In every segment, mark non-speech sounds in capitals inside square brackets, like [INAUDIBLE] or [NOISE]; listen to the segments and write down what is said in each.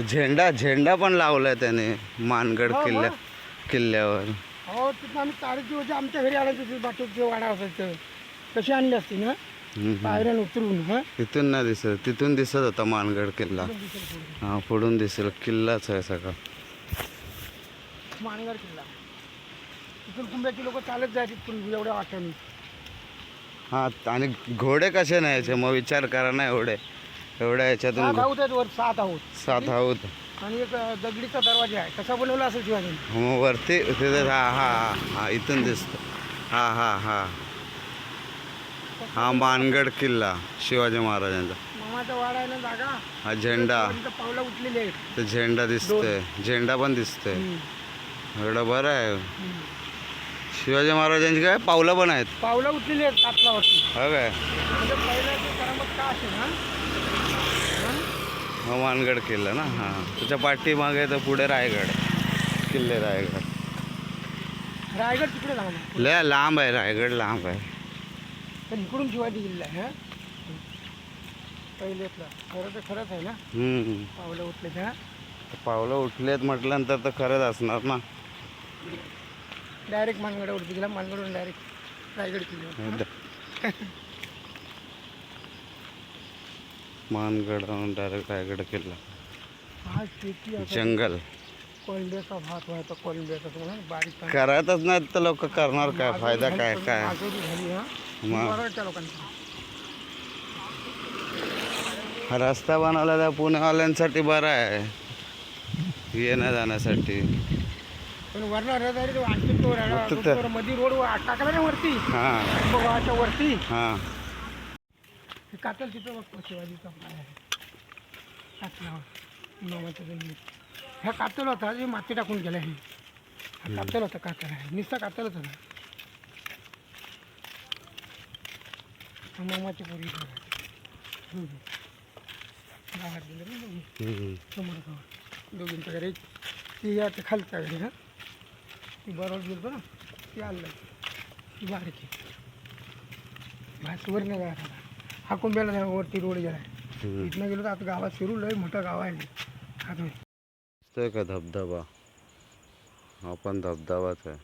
झेंडा झेंडा पण लावलाय त्याने मानगड हो, किल्ल्या. किल्ल्यावर. हो तिथं आम्ही चार दिवस आमच्या घरी आलं तिथे बाटूचे वाडा असायचं कशी आणली असती ना. पायऱ्यान उतरून हा. तिथून नाही दिसत तिथून दिसत होता मानगड किल्ला. हा पुढून दिसेल. किल्लाच आहे सगळा. मानगड किल्ला. तिथून कुंभ्याची लोक चालत जायचे तिथून एवढ्या वाटाने हा आणि घोडे कसे न्यायचे? मग विचार करा ना एवढे. एवढ्या याच्यातून सात आहोत आहेत वर सात आहोत. सात आहोत. आणि एक अं, दगडीचा दरवाजा आहे. कसा बनवला असेल शिवाजीने मग वरती तिथे हा हा हा हा इथून दिसतो. हा हा हा. हा मानगड किल्ला शिवाजी महाराजांचा. मामाचा वाडा आहे ना जागा? हा झेंडा. तिथं पावलं उठलेली आहेत. ते झेंडा दिसतोय. झेंडा पण दिसतोय. एवढं बरं आहे. शिवाजी महाराजांची काय पावलं पण आहेत. पावलं उठलेली आहेत कातलावरती हो काय? म्हणजे पहिलं ते करामत का असेल हा हा मानगड किल्ला ना? हा. त्याच्या पाठीमागे तर पुढे रायगड. किल्ले रायगड. रायगड तिकडे जाणार लय लांब आहे रायगड लांब आहे. तर इकडून शिवाजी किल्ला आहे हा? पहिल्यातला खरं तर खरंच आहे ना. पावलं उठले हा? पावलं उठलेत म्हटल्यानंतर तर खरंच असणार ना? डायरेक्ट मानगडावरती गेला. मानगडवरून डायरेक्ट रायगड किल्ल्यावर [LAUGHS] मानगड डायरेक्ट रायगड किल्ला. हा शेती आता जंगल. कोलंब्याचा भात व्हायचा कोलंब्याचा तो ना बारीक पाणी. करतच नाहीत तर लोक करणार काय? फायदा काय? काय? झाली हा. मग. लोकांची. हा रस्ता बनवला त्या पुणेवाल्यांसाठी बरा आहे. येण्या जाण्यासाठी. पण वरला रहदारी तो आणखी तो मग तर. त्या- मध्ये रोड टाकला ना वरती. हां. बघाच्या वरती. हां. हे कातल तिथं बघतो शिवाजीचा पाय आहे. कातलावर मामाच्या जमिनीत. ह्या कातल होता जे माती टाकून गेला हे. हा कातल होता कातल आहे. नुसता कातलच होता हा मामाची पोरी. बाहेर गेले ना दोघी. समोर दोघींच्या घरी ती या ते खालच्या घरी हा. ती बरोबर गेलतो ना. ती आलं ती बारीक आहे. बाहेर वरनं जायला आता हा कुंभ्याला नाही, वरती रोड गेला. इथनं गेलो तर आता गावात शिरू लय मोठं गाव आहे. आता दिसतोय का धबधबा? हा पण धबधबाच आहे.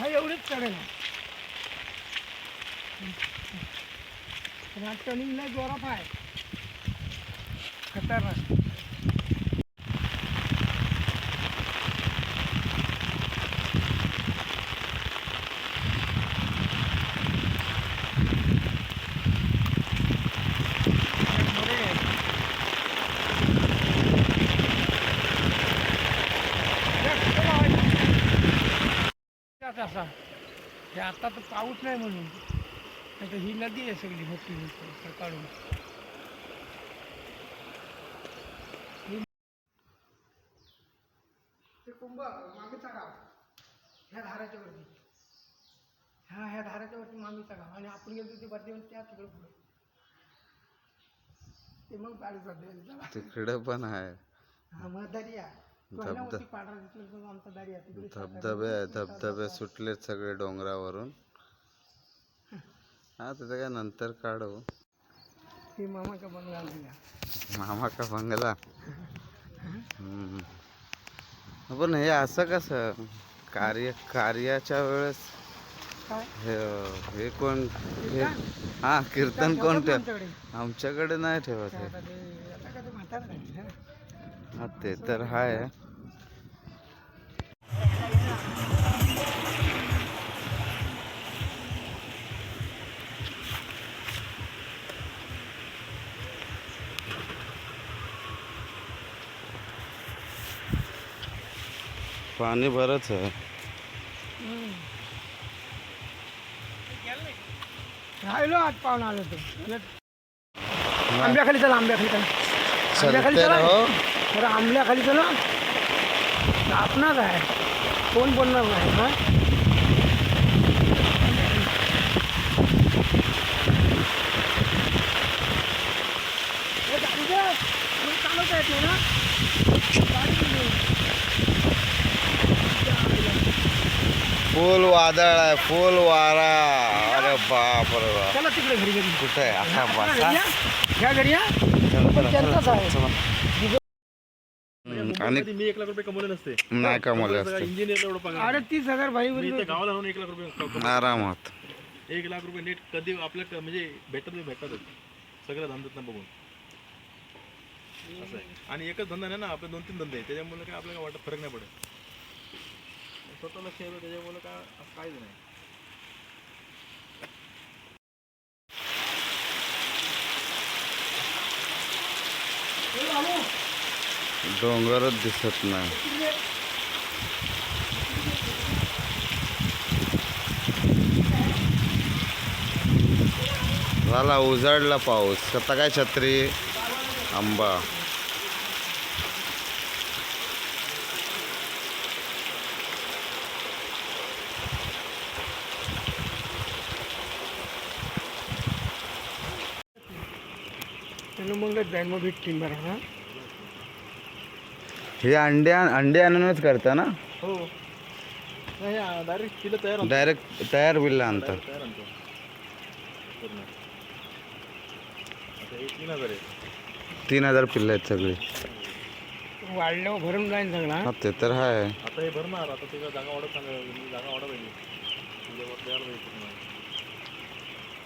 हा एवढंच चढेल पण हा टर्निंग लय जोरात आहे खतरनाक असा हे आता तर पाऊस नाही म्हणून. नाही तर ही नदी आहे सगळी मोठी मोठी काढून ते कुंभ मामीचा गाव. ह्या धाराच्या वरती. ह्या ह्या धाराच्या वरती मामीचा गाव. आणि आपण गेलो ते वरती म्हणजे त्या तिकडे पुढे. ते मग द्यायला तिकडे पण आहे. हा मग दर्या तो आहे. धबधबे आहे. धबधबे सुटलेत सगळे डोंगरावरून. हा तिथे काय नंतर काढू. हे मामाचा बंगला मामा का बंगला. पण हे असं कसं? कार्य कार्याच्या वेळेस हे कोण हे हा कीर्तन कोण ठेव आमच्याकडे? नाही ठेवत हे. का हा ते तर आहे पाणी बरंच आहे. राहिलो आज पाहून आलो तो. आंब्याखाली चला आंब्याखाली चला. आंब्याखाली चलते चला. आंब्याखाली चला. आपणा काय कोण बोलणार नाही हा? येत नाही ना गाडी दे. फुल वादळ आहे फुल वारा. अरे बाप रे बाप. चला तिकडे घरी घरी. कुठे आहे? असा बसा. या. घ्या घरी या. चला, पण चला, त्यांचाच चला, आहे. चला. म्हणजे हम्म, आणि मी एक लाख रुपये कमवले नसते. नाही कमवले असते. इंजिनियर एवढं पगार अरे तीस हजार भाई मी इथे गावाला राहून एक लाख रुपये. आरामात एक लाख रुपये नेट कधी आपल्या क- म्हणजे भेटत नाही भेटतच सगळं धंद्यात बघून. असं आहे. आणि एकच धंदा नाही ना आपले दोन तीन धंदे आहे त्याच्यामुळे काय आपल्याला वाटत फरक नाही पडत. स्वतः लक्ष येतो त्याच्यामुळे काय काहीच नाही. डोंगरच दिसत नाही. झाला उजाडला पाऊस. आता काय छत्री? आंबा. मग भेटतील बरं हा हे अंडे अंडे आणूनच करता ना? हो. नाही डायरेक्ट तिला तयार आणतो. डायरेक्ट तयार बिल्ला तयार आणतो. पूर्ण. आता हे तीन हजार आहे तीन हजार पिल्ले आहेत सगळे. वाढल्यावर भरून जाईन सगळा हा. ते तर आहे आता हे भरणार आता तुझ्या जागा वाढत सांगा मी जागा वाढत पाहिजे तुझ्यावर तयार पाहिजे पूर्ण.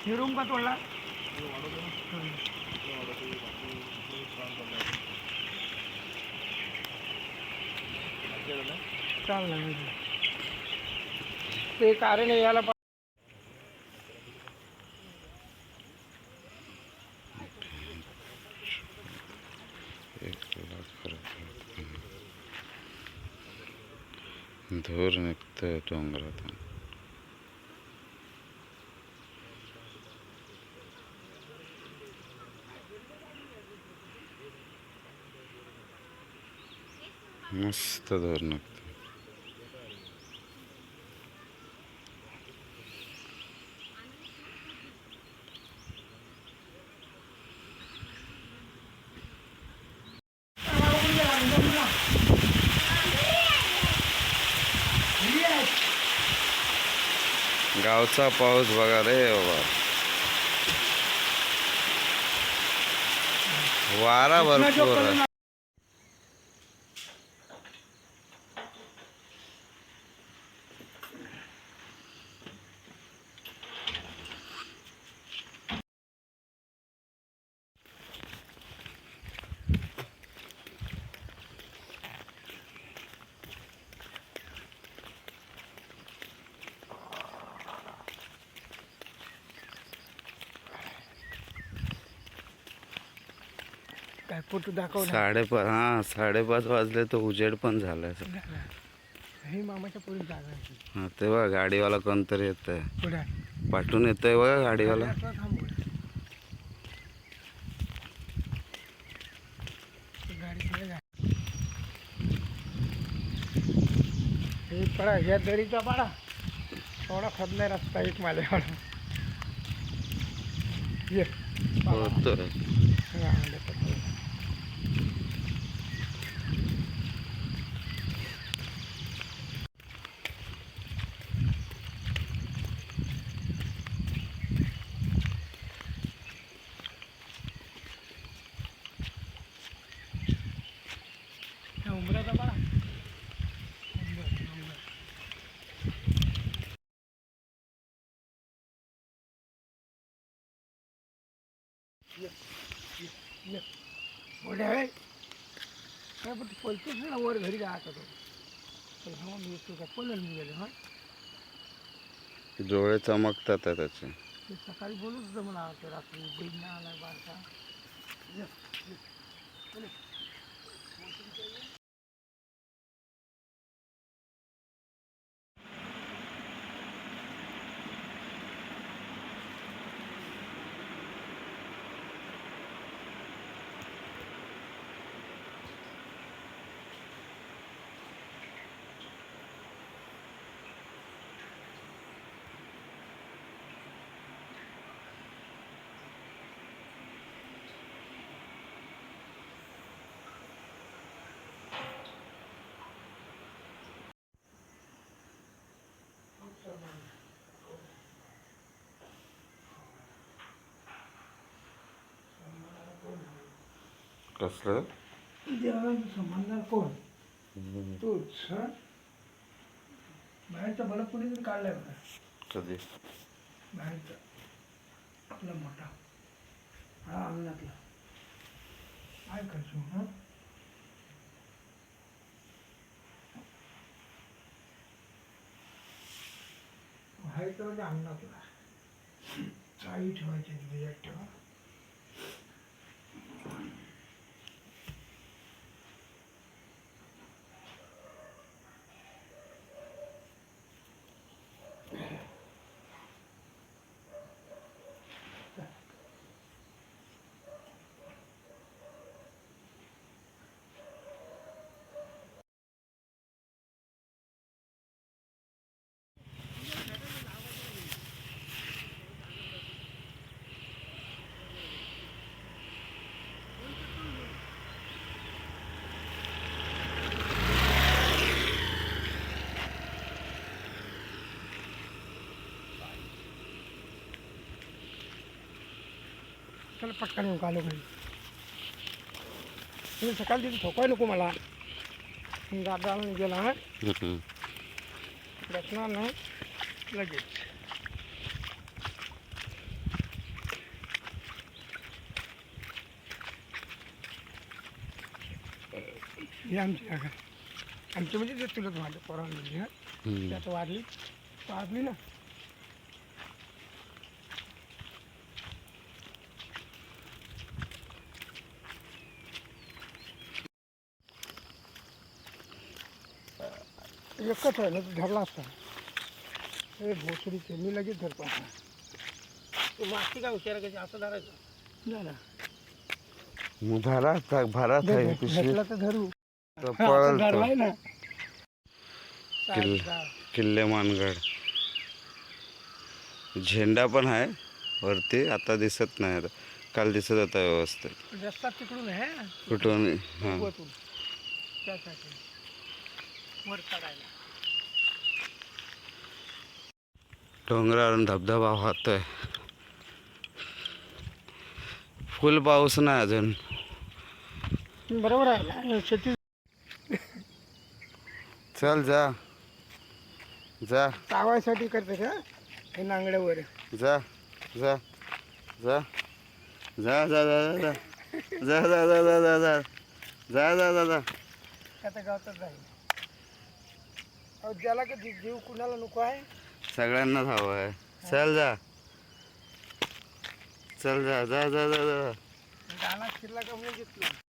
हे रूम का तोडला वाढवतो ना. हे वाढवतो, बाकी हे काम करणार. बाकी ते कारण याला पा- धूर निघतोय डोंगरातून. मस्त धूर निघतो गावचा पाऊस बघा रे बाबा. वारा भरपूर काय फोटो दाखवला? साडेपाच हा साडेपाच वाजले तर उजेड पण झालाय हे मामाच्या पोरी जागा आहे. हा तेव्हा गाडीवाला कोणतरी येत आहे पुढे. आहे. पाठवून येतोय बघा गाडीवाला. आता थांबू. गाडी पुढे जा. हे पडा ह्या दरीचा पाडा. थोडा खदलाय रस्ता एक माझ्यावाला ये. होतोय हा, आलं तर पुढे. हा, उंबराचा पाडा उंबर, उंबर. काय पण पलतेच ना वर घरी काय आता तो. हा मी मी गेलो हा. डोळे चमकतात त्याचे. ते सकाळी बोलत होतं मला रात्री बहिण आला बारका. कसलं? देवाला समानदार कोण? तूच हं? बाहेरचा पुढे जर काढलाय बघा. कधी? बाहेरचा. आपला मोठा. हा अंगणातला. काय करतो हं? म्हणजे अंगणातला. चाळी ठेवायची त्याच्यात ठेवा. चला पटकन येऊ आलो घरी. तुम्ही सकाळी तिथे ठोकाय नको मला. दादा गेला. हा बसणार नाही. लगेच. हे आमची जागा आमची म्हणजे ते तुला वाढले पोरांमध्ये त्यात वाढली वाढली ना? एकच आहे ना तो धरला असता. हे भोसडीचे मी लगेच धरतो तू मागची काय हुशार कशी असं धरायचं. झालं मग भरा भरात धर, आहे धर, पिशवी. धरला तर धरू. हा, पळल तो धरलाय ना. किल्ला. मानगड झेंडा पण आहे वरती आता दिसत नाही आता. काल दिसत होता व्यवस्थित. रस्ता तिकडून आहे कुठून? हां. त्यासाठी. वर चढायला. डोंगरावरून धबधबा वाहतोय. फुल पाऊस नाही अजून. बरोबर आहे शेती चल जा. जा. चावायसाठी करते का? हे नांगड्यावर. जा. जा. जा. जा जा जा जा जा. जा जा जा जा जा जा. जा जा जा आता गावतात जाईल. ज्याला का जी- जीव कुणाला नको आहे? सगळ्यांनाच हवं आहे. चल जा. चल जा जा जा जा जा. गाणा शिरला का म्हणून घेतलं?